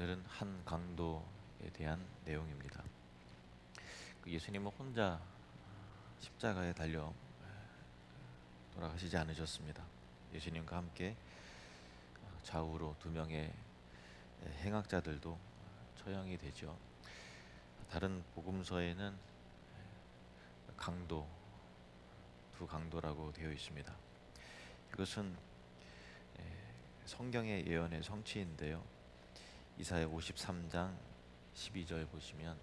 오늘은 한 강도에 대한 내용입니다. 그 예수님은 혼자 십자가에 달려 돌아가시지 않으셨습니다. 예수님과 함께 좌우로 두 명의 행악자들도 처형이 되죠. 다른 복음서에는 강도 두 강도라고 되어 있습니다. 이것은 성경의 예언의 성취인데요. 이사야 53장 12절 보시면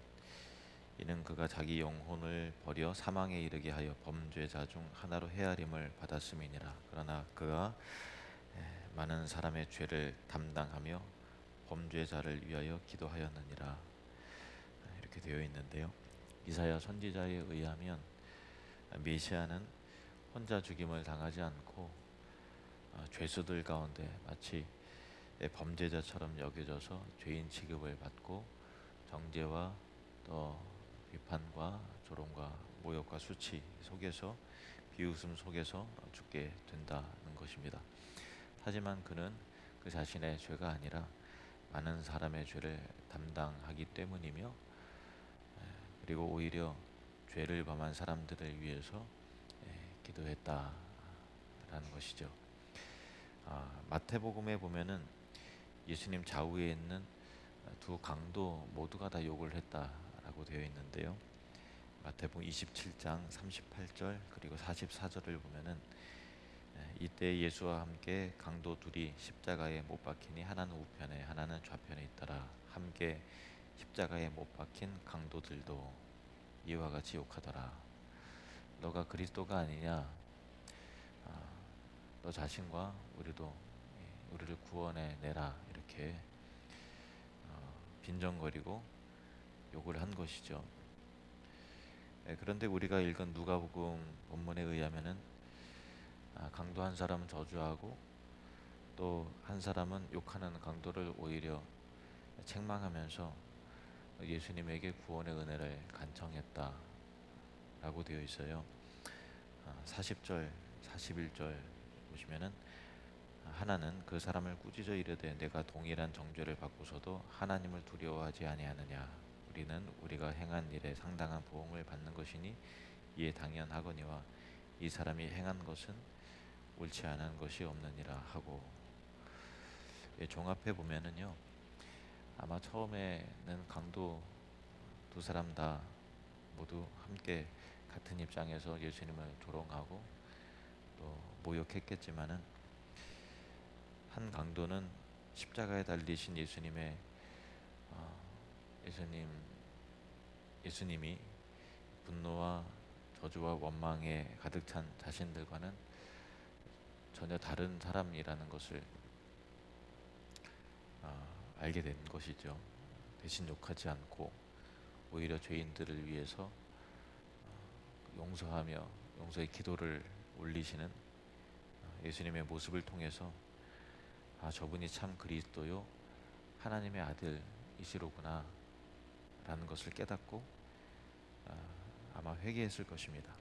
이는 그가 자기 영혼을 버려 사망에 이르게 하여 범죄자 중 하나로 헤아림을 받았음이니라. 그러나 그가 많은 사람의 죄를 담당하며 범죄자를 위하여 기도하였느니라. 이렇게 되어 있는데요. 이사야 선지자에 의하면 메시아는 혼자 죽임을 당하지 않고 아, 죄수들 가운데 마치 범죄자처럼 여겨져서 죄인 취급을 받고 정죄와 또 비판과 조롱과 모욕과 수치 속에서 비웃음 속에서 죽게 된다는 것입니다. 하지만 그는 그 자신의 죄가 아니라 많은 사람의 죄를 담당하기 때문이며 그리고 오히려 죄를 범한 사람들을 위해서 기도했다라는 것이죠. 아, 마태복음에 보면은 예수님 좌우에 있는 두 강도 모두가 다 욕을 했다라고 되어 있는데요. 마태복음 27장 38절 그리고 44절을 보면은 이때 예수와 함께 강도 둘이 십자가에 못 박히니 하나는 우편에 하나는 좌편에 있더라. 함께 십자가에 못 박힌 강도들도 이와 같이 욕하더라. 너가 그리스도가 아니냐? 아, 너 자신과 우리도 우리를 구원해 내라 이렇게 어, 빈정거리고 욕을 한 것이죠. 예, 그런데 우리가 읽은 누가복음 본문에 의하면은 아, 강도 한 사람은 저주하고 또 한 사람은 욕하는 강도를 오히려 책망하면서 예수님에게 구원의 은혜를 간청했다라고 되어 있어요. 40절, 아, 41절 보시면은 하나는 그 사람을 꾸짖어 이르되 내가 동일한 정죄를 받고서도 하나님을 두려워하지 아니하느냐. 우리는 우리가 행한 일에 상당한 보응을 받는 것이니 이에 당연하거니와 이 사람이 행한 것은 옳지 않은 것이 없느니라 하고. 예, 종합해 보면은요 아마 처음에는 강도 두 사람 다 모두 함께 같은 입장에서 예수님을 조롱하고 또 모욕했겠지만은 한 강도는 십자가에 달리신 예수님의 어, 예수님 예수님이 분노와 저주와 원망에 가득 찬 자신들과는 전혀 다른 사람이라는 것을 어, 알게 된 것이죠. 대신 욕하지 않고 오히려 죄인들을 위해서 어, 용서하며 용서의 기도를 올리시는 어, 예수님의 모습을 통해서 아 저분이 참 그리스도요 하나님의 아들이시로구나 라는 것을 깨닫고 아, 아마 회개했을 것입니다.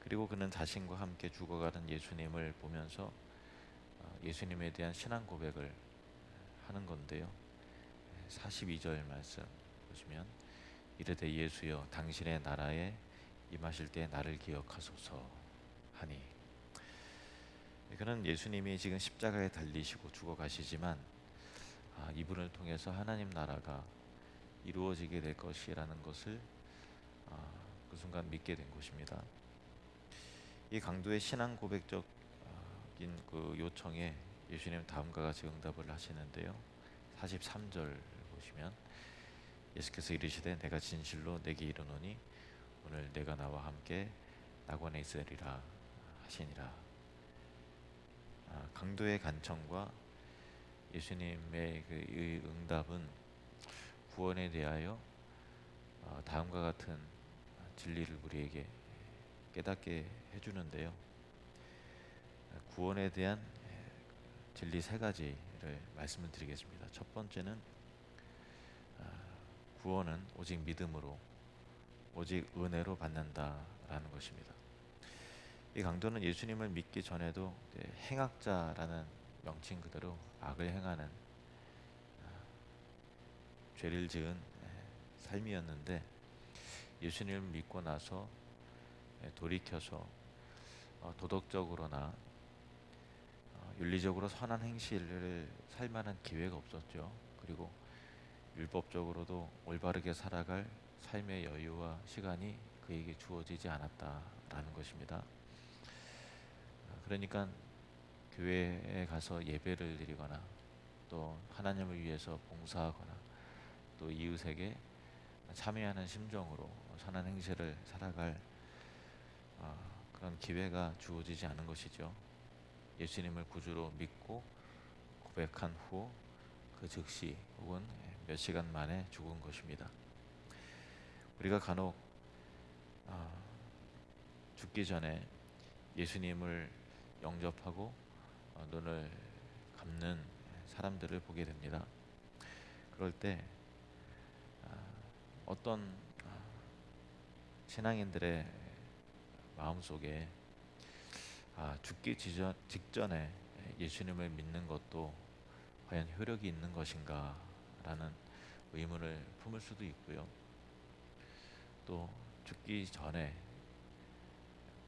그리고 그는 자신과 함께 죽어가는 예수님을 보면서 아, 예수님에 대한 신앙 고백을 하는 건데요. 42절 말씀 보시면 이르되 예수여 당신의 나라에 임하실 때 나를 기억하소서 하니 그는 예수님이 지금 십자가에 달리시고 죽어가시지만 아, 이분을 통해서 하나님 나라가 이루어지게 될 것이라는 것을 아, 그 순간 믿게 된 것입니다. 이 강도의 신앙 고백적인 그 요청에 예수님 다음과 같이 응답을 하시는데요. 43절 보시면 예수께서 이르시되 내가 진실로 내게 이르노니 오늘 내가 나와 함께 낙원에 있으리라 하시니라. 아, 강도의 간청과 예수님의 그 응답은 구원에 대하여 어, 다음과 같은 진리를 우리에게 깨닫게 해주는데요. 구원에 대한 진리 세 가지를 말씀을 드리겠습니다. 첫 번째는 아, 구원은 오직 믿음으로, 오직 은혜로 받는다라는 것입니다. 이 강도는 예수님을 믿기 전에도 행악자라는 명칭 그대로 악을 행하는 아, 죄를 지은 예, 삶이었는데 예수님을 믿고 나서 예, 돌이켜서 어, 도덕적으로나 어, 윤리적으로 선한 행실을 살 만한 기회가 없었죠. 그리고 율법적으로도 올바르게 살아갈 삶의 여유와 시간이 그에게 주어지지 않았다라는 것입니다. 어, 그러니까 교회에 가서 예배를 드리거나 또 하나님을 위해서 봉사하거나 또 이웃에게 참여하는 심정으로 선한 행실을 살아갈 어, 그런 기회가 주어지지 않은 것이죠. 예수님을 구주로 믿고 고백한 후 그 즉시 혹은 몇 시간 만에 죽은 것입니다. 우리가 간혹 어, 죽기 전에 예수님을 영접하고 어, 눈을 감는 사람들을 보게 됩니다. 그럴 때 아, 어떤 아, 신앙인들의 마음 속에 아, 죽기 직전에 예수님을 믿는 것도 과연 효력이 있는 것인가라는 의문을 품을 수도 있고요. 또 죽기 전에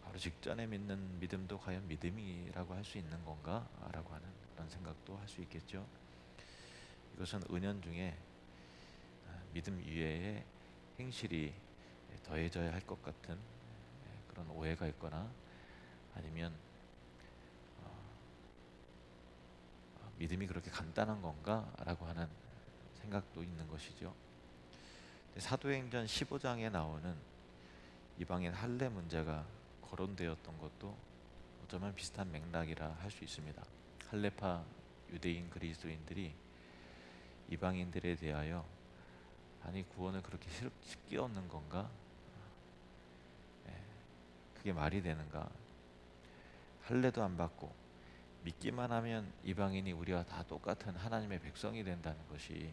바로 직전에 믿는 믿음도 과연 믿음이라고 할 수 있는 건가라고 하는 그런 생각도 할 수 있겠죠. 이것은 은연 중에 아, 믿음 위에 행실이 더해져야 할 것 같은 예, 그런 오해가 있거나 아니면 어, 어, 믿음이 그렇게 간단한 건가라고 하는 생각도 있는 것이죠. 사도행전 15장에 나오는 이방인 할례 문제가 거론되었던 것도 어쩌면 비슷한 맥락이라 할 수 있습니다. 할례파 유대인 그리스도인들이 이방인들에 대하여 아니 구원을 그렇게 쉽- 쉽게 얻는 건가? 예, 그게 말이 되는가? 할례도 안 받고 믿기만 하면 이방인이 우리와 다 똑같은 하나님의 백성이 된다는 것이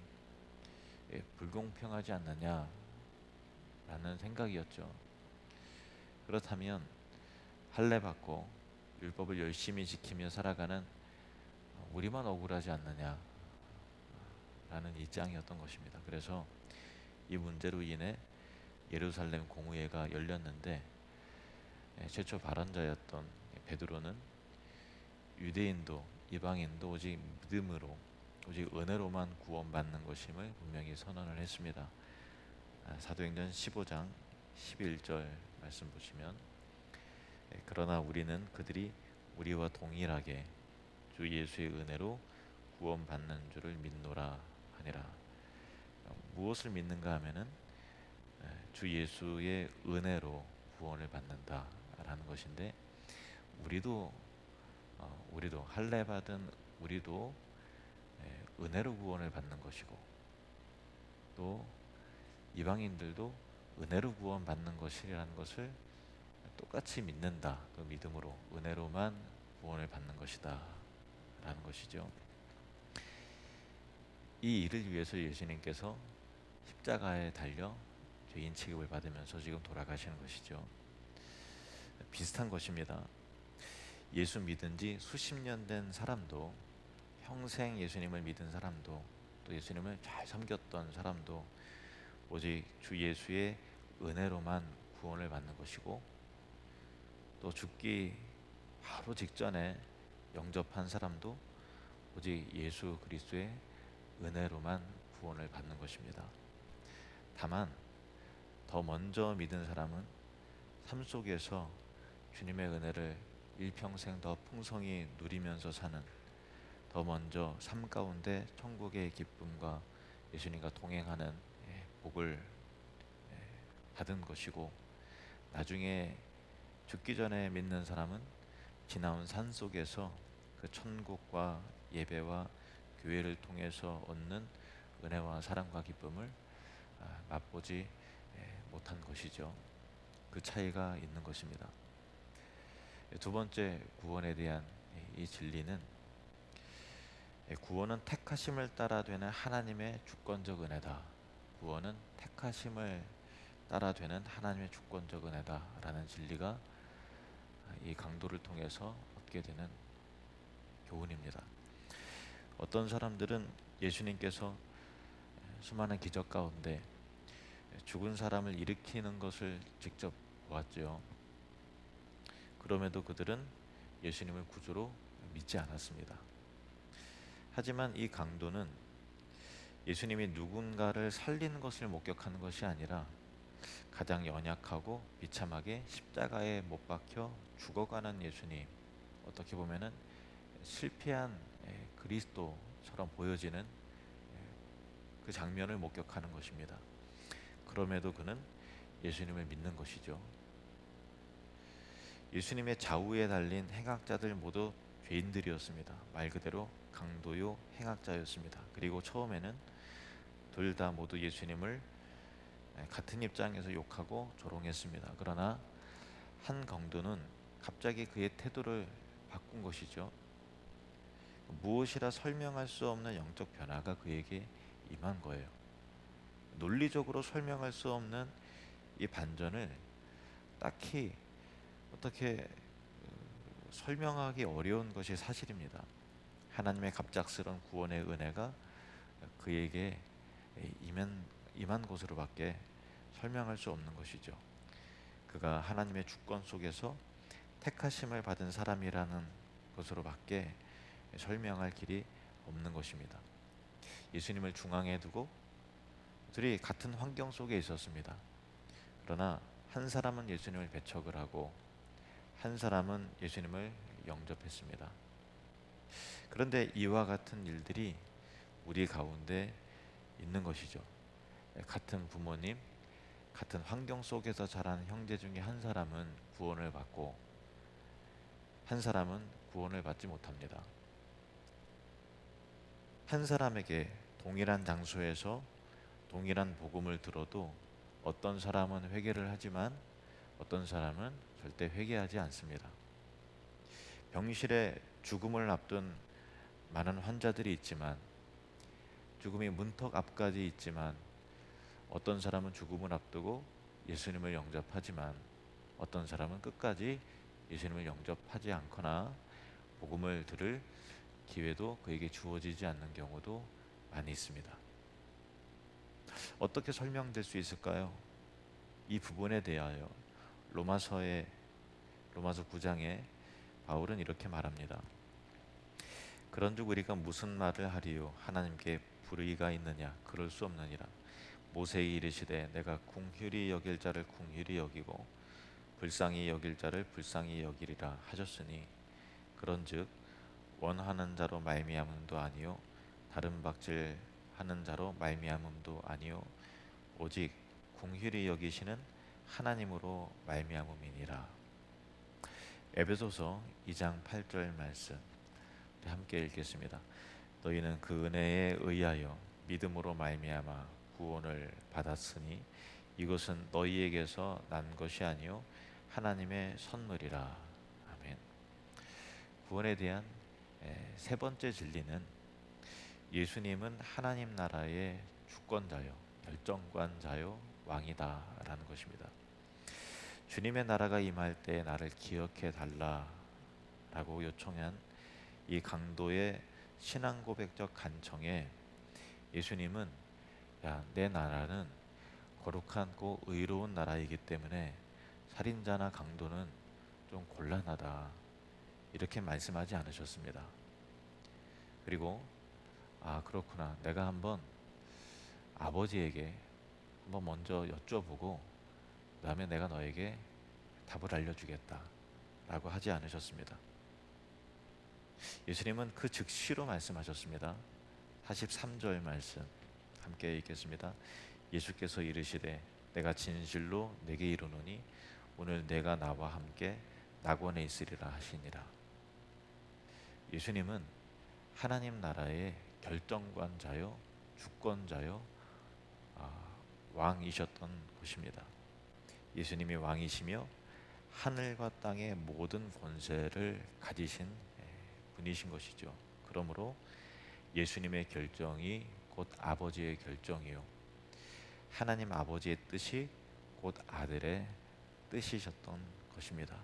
예, 불공평하지 않느냐라는 생각이었죠. 그렇다면 할례 받고 율법을 열심히 지키며 살아가는 우리만 억울하지 않느냐라는 입장이었던 것입니다. 그래서 이 문제로 인해 예루살렘 공의회가 열렸는데 예, 최초 발언자였던 베드로는 유대인도 이방인도 오직 믿음으로 오직 은혜로만 구원받는 것임을 분명히 선언을 했습니다. 아, 사도행전 15장 11절 말씀 보시면 예, 그러나 우리는 그들이 우리와 동일하게 주 예수의 은혜로 구원받는 줄을 믿노라 하니라. 어, 무엇을 믿는가 하면은 예, 주 예수의 은혜로 구원을 받는다라는 것인데 우리도 어, 우리도 할례 받은 우리도 예, 은혜로 구원을 받는 것이고 또 이방인들도 은혜로 구원받는 것이라는 것을 똑같이 믿는다. 그 믿음으로 은혜로만 구원을 받는 것이다. 라는 것이죠. 이 일을 위해서 예수님께서 십자가에 달려 죄인 취급을 받으면서 지금 돌아가시는 것이죠. 비슷한 것입니다. 예수 믿은 지 수십 년 된 사람도 평생 예수님을 믿은 사람도 또 예수님을 잘 섬겼던 사람도 오직 주 예수의 은혜로만 구원을 받는 것이고 또 죽기 바로 직전에 영접한 사람도 오직 예수 그리스도의 은혜로만 구원을 받는 것입니다. 다만 더 먼저 믿은 사람은 삶 속에서 주님의 은혜를 일평생 더 풍성히 누리면서 사는 더 먼저 삶 가운데 천국의 기쁨과 예수님과 동행하는 예, 복을 예, 받은 것이고 나중에 죽기 전에 믿는 사람은 지나온 산 속에서 그 천국과 예배와 교회를 통해서 얻는 은혜와 사랑과 기쁨을 아, 맛보지 예, 못한 것이죠. 그 차이가 있는 것입니다. 두 번째 구원에 대한 이- 이 진리는 예, 구원은 택하심을 따라 되는 하나님의 주권적 은혜다. 구원은 택하심을 따라 되는 하나님의 주권적 은혜다라는 진리가 이 강도를 통해서 얻게 되는 교훈입니다. 어떤 사람들은 예수님께서 수많은 기적 가운데 죽은 사람을 일으키는 것을 직접 보았죠. 그럼에도 그들은 예수님을 구주로 믿지 않았습니다. 하지만 이 강도는 예수님이 누군가를 살리는 것을 목격하는 것이 아니라 가장 연약하고 비참하게 십자가에 못 박혀 죽어가는 예수님 어떻게 보면은 실패한 예, 그리스도처럼 보여지는 예, 그 장면을 목격하는 것입니다. 그럼에도 그는 예수님을 믿는 것이죠. 예수님의 좌우에 달린 행악자들 모두 죄인들이었습니다. 말 그대로 강도요 행악자였습니다. 그리고 처음에는 둘 다 모두 예수님을 같은 입장에서 욕하고 조롱했습니다. 그러나 한 강도는 갑자기 그의 태도를 바꾼 것이죠. 무엇이라 설명할 수 없는 영적 변화가 그에게 임한 거예요. 논리적으로 설명할 수 없는 이 반전을 딱히 어떻게 어, 설명하기 어려운 것이 사실입니다. 하나님의 갑작스러운 구원의 은혜가 그에게 임한, 임한 것으로밖에 설명할 수 없는 것이죠. 그가 하나님의 주권 속에서 택하심을 받은 사람이라는 것으로밖에 설명할 길이 없는 것입니다. 예수님을 중앙에 두고 둘이 같은 환경 속에 있었습니다. 그러나 한 사람은 예수님을 배척을 하고 한 사람은 예수님을 영접했습니다. 그런데 이와 같은 일들이 우리 가운데 있는 것이죠. 같은 부모님, 같은 환경 속에서 자란 형제 중에 한 사람은 구원을 받고 한 사람은 구원을 받지 못합니다. 한 사람에게 동일한 장소에서 동일한 복음을 들어도 어떤 사람은 회개를 하지만 어떤 사람은 절대 회개하지 않습니다. 병실에 죽음을 앞둔 많은 환자들이 있지만 죽음이 문턱 앞까지 있지만 어떤 사람은 죽음을 앞두고 예수님을 영접하지만 어떤 사람은 끝까지 예수님을 영접하지 않거나 복음을 들을 기회도 그에게 주어지지 않는 경우도 많이 있습니다. 어떻게 설명될 수 있을까요? 이 부분에 대하여 로마서의 로마서 9장에 바울은 이렇게 말합니다. 그런즉 우리가 무슨 말을 하리요 하나님께 불의가 있느냐 그럴 수 없느니라 모세에 이르시되 내가 궁휼히 여길 자를 궁휼히 여기고 불쌍히 여길 자를 불쌍히 여기리라 하셨으니 그런즉 원하는 자로 말미암음도 아니요 다른 박질 하는 자로 말미암음도 아니요 오직 궁휼히 여기시는 하나님으로 말미암음이니라. 에베소서 2장 8절 말씀 함께 읽겠습니다. 너희는 그 은혜에 의하여 믿음으로 말미암아 구원을 받았으니 이것은 너희에게서 난 것이 아니요 하나님의 선물이라. 아멘. 구원에 대한 세 번째 진리는 예수님은 하나님 나라의 주권자요, 결정관자요, 왕이다라는 것입니다. 주님의 나라가 임할 때 나를 기억해 달라라고 요청한 이 강도의 신앙 고백적 간청에 예수님은 야, 내 나라는 거룩하고 의로운 나라이기 때문에 살인자나 강도는 좀 곤란하다. 이렇게 말씀하지 않으셨습니다. 그리고 아, 그렇구나. 내가 한번 아버지에게 한번 먼저 여쭤보고 그다음에 내가 너에게 답을 알려주겠다. 라고 하지 않으셨습니다. 예수님은 그 즉시로 말씀하셨습니다. 43절 말씀 함께 읽겠습니다. 예수께서 이르시되 내가 진실로 내게 이르노니 오늘 내가 나와 함께 낙원에 있으리라 하시니라. 예수님은 하나님 나라의 결정관자요, 주권자요, 아, 왕이셨던 것입니다. 예수님이 왕이시며 하늘과 땅의 모든 권세를 가지신 분이신 것이죠. 그러므로 예수님의 결정이 곧 아버지의 결정이요. 하나님 아버지의 뜻이 곧 아들의 뜻이셨던 것입니다.